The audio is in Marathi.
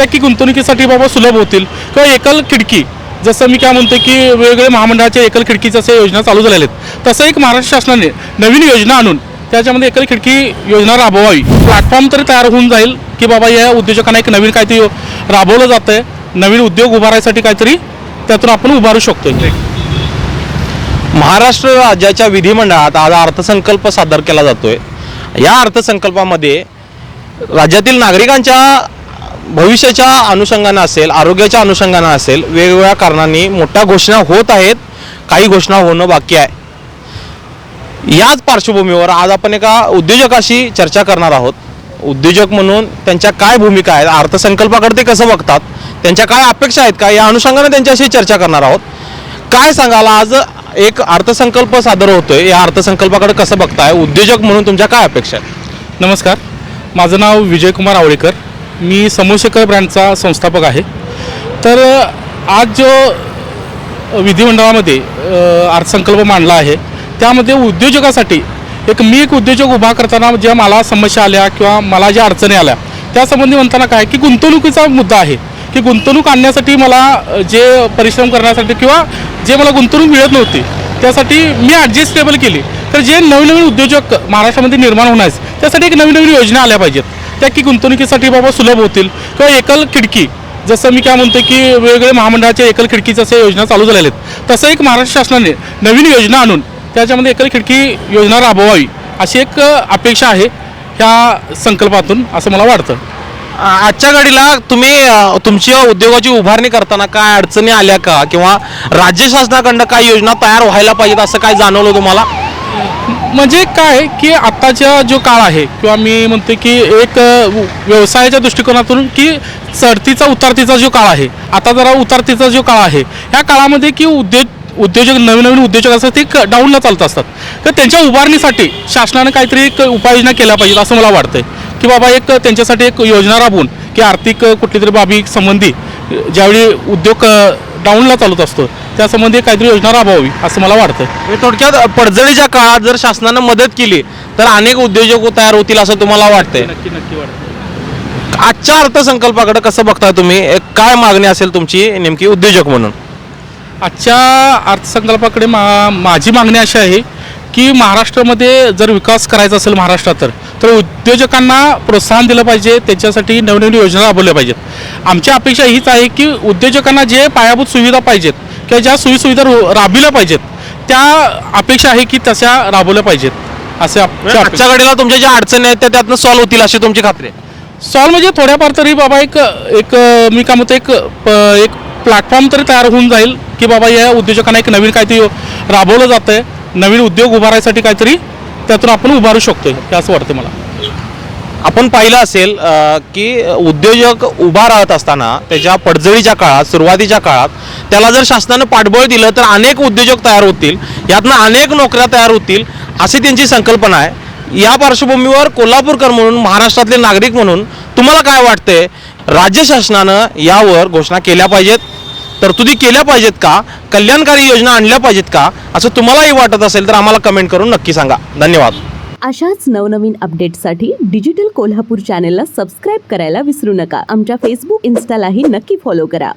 की गुंतवणुकीसाठी बाबा सुलभ होतील किंवा एकल खिडकी जसं मी काय म्हणतो की वेगवेगळे महामंडळाच्या एकल खिडकीच्या अशा योजना चालू झालेल्या आहेत. तसं एक महाराष्ट्र शासनाने नवीन योजना आणून त्याच्यामध्ये एकल खिडकी योजना राबवावी. प्लॅटफॉर्म तरी तयार होऊन जाईल की बाबा या उद्योजकांना एक नवीन काहीतरी राबवलं जातं आहे नवीन उद्योग उभारायसाठी काहीतरी त्यातून आपण उभारू शकतो महाराष्ट्र राज्याच्या विधिमंडळात आज अर्थसंकल्प सादर केला जातोय. या अर्थसंकल्पामध्ये राज्यातील नागरिकांच्या भविष्याच्या अनुषंगानं असेल आरोग्याच्या अनुषंगानं असेल वेगवेगळ्या कारणांनी मोठ्या घोषणा होत आहेत काही घोषणा होणं बाकी आहे. याच पार्श्वभूमीवर आज आपण एका उद्योजकाशी चर्चा करणार आहोत. उद्योजक म्हणून त्यांच्या काय भूमिका आहेत अर्थसंकल्पाकडे ते कसं बघतात त्यांच्या काय अपेक्षा आहेत का या अनुषंगाने त्यांच्याशी चर्चा करणार आहोत. काय सांगाल आज एक अर्थसंकल्प सादर होतोय या अर्थसंकल्पाकडे कसं बघताय उद्योजक म्हणून तुमच्या काय अपेक्षा आहेत? नमस्कार माझं नाव विजयकुमार आवळेकर मी समोशेकर ब्रँडचा संस्थापक आहे. तर आज जो विधिमंडळामध्ये अर्थसंकल्प मांडला आहे त्यामध्ये उद्योजकासाठी एक मी एक उद्योजक उभा करताना ज्या मला समस्या आल्या किंवा मला ज्या अडचणी आल्या त्यासंबंधी म्हणताना काय की गुंतवणुकीचा मुद्दा आहे की गुंतवणूक आणण्यासाठी मला जे परिश्रम करण्यासाठी किंवा जे मला गुंतवणूक मिळत नव्हती त्यासाठी मी ॲडजस्टेबल केली. तर जे नवीन नवीन उद्योजक महाराष्ट्रामध्ये निर्माण होणार आहेत त्यासाठी एक नवीन नवीन योजना आल्या पाहिजेत. त्या की गुंतवणुकीसाठी बाबा सुलभ होतील. किंवा एकल खिडकी जसं मी काय म्हणतो की वेगवेगळे महामंडळाच्या एकल खिडकीच्या अशा योजना चालू झालेल्या आहेत. तसं एक महाराष्ट्र शासनाने नवीन योजना आणून त्याच्यामध्ये एकल खिडकी योजना राबवावी अशी एक अपेक्षा आहे ह्या संकल्पातून असं मला वाटतं. आजच्या घडीला तुम्ही तुमची तुमच्या उद्योगाची उभारणी करताना काय अडचणी आल्या का? किंवा राज्य शासनाकडनं काय योजना तयार व्हायला पाहिजेत असं काय जाणवलं तुम्हाला? म्हणजे काय की आत्ताचा जो काळ आहे किंवा मी म्हणतो की एक व्यवसायाच्या दृष्टिकोनातून की चढतीचा उतारतीचा जो काळ आहे आता जरा उतारतीचा जो काळ आहे ह्या काळामध्ये की उद्योग उद्योजक नवीन नवीन उद्योजक असतात ते डाऊनला चालत असतात. तर त्यांच्या उभारणीसाठी शासनानं काहीतरी एक उपाययोजना केल्या पाहिजेत असं मला वाटतंय. की बाबा एक त्यांच्यासाठी एक योजना राबवून की आर्थिक कुठली तरी बाबी संबंधी ज्यावेळी उद्योग डाऊनला चालत असतो त्यासंबंधी काहीतरी योजना राबवावी असं मला वाटतं. म्हणजे थोडक्यात पडझडीच्या काळात जर शासनानं मदत केली तर अनेक उद्योजक तयार होतील असं तुम्हाला वाटतंय? नक्की नक्की वाटतं. आजच्या अर्थसंकल्पाकडे कसं बघताय तुम्ही? एक काय मागणी असेल तुमची नेमकी उद्योजक म्हणून? आजच्या अर्थसंकल्पाकडे मा माझी मागणी अशी आहे की महाराष्ट्रामध्ये जर विकास करायचा असेल महाराष्ट्रात तर तर उद्योजकांना प्रोत्साहन दिलं पाहिजे त्याच्यासाठी नवीन नवीन योजना राबवल्या पाहिजेत. आमची अपेक्षा हीच आहे की उद्योजकांना जे पायाभूत सुविधा पाहिजेत किंवा ज्या सोयीसुविधा रो- राबविल्या पाहिजेत त्या अपेक्षा आहे की तशा राबवल्या पाहिजेत. असे आजच्या घडीला तुमच्या ज्या अडचणी आहेत त्या त्यातनं सॉल्व्ह होतील अशी तुमची खात्री आहे. सॉल्व म्हणजे थोड्याफार तरी बाबा एक एक मी काय म्हणतो एक एक प्लॅटफॉर्म तरी तयार होऊन जाईल की बाबा या उद्योजकांना एक नवीन काहीतरी राबवलं जातं आहे नवीन उद्योग उभारायसाठी काहीतरी त्यातून आपण उभारू शकतो हे असं वाटतं मला. आपण पाहिलं असेल की उद्योजक उभा राहत असताना त्याच्या पडझडीच्या काळात सुरुवातीच्या काळात त्याला जर शासनानं पाठबळ दिलं तर अनेक उद्योजक तयार होतील यातनं अनेक नोकऱ्या तयार होतील अशी त्यांची संकल्पना आहे. या पार्श्वभूमीवर कोल्हापूरकर म्हणून महाराष्ट्रातले नागरिक म्हणून तुम्हाला काय वाटतंय? राज्य शासनानं यावर घोषणा केल्या पाहिजेत? तरतुदी केल्या पाहिजेत का? कल्याणकारी योजना आणल्या पाहिजेत का? असं तुम्हालाही वाटत असेल तर आम्हाला कमेंट करून नक्की सांगा. धन्यवाद. अशाच नवनवीन अपडेटसाठी डिजिटल कोल्हापूर चॅनेलला सबस्क्राईब करायला विसरू नका. आमच्या फेसबुक इन्स्टालाही नक्की फॉलो करा.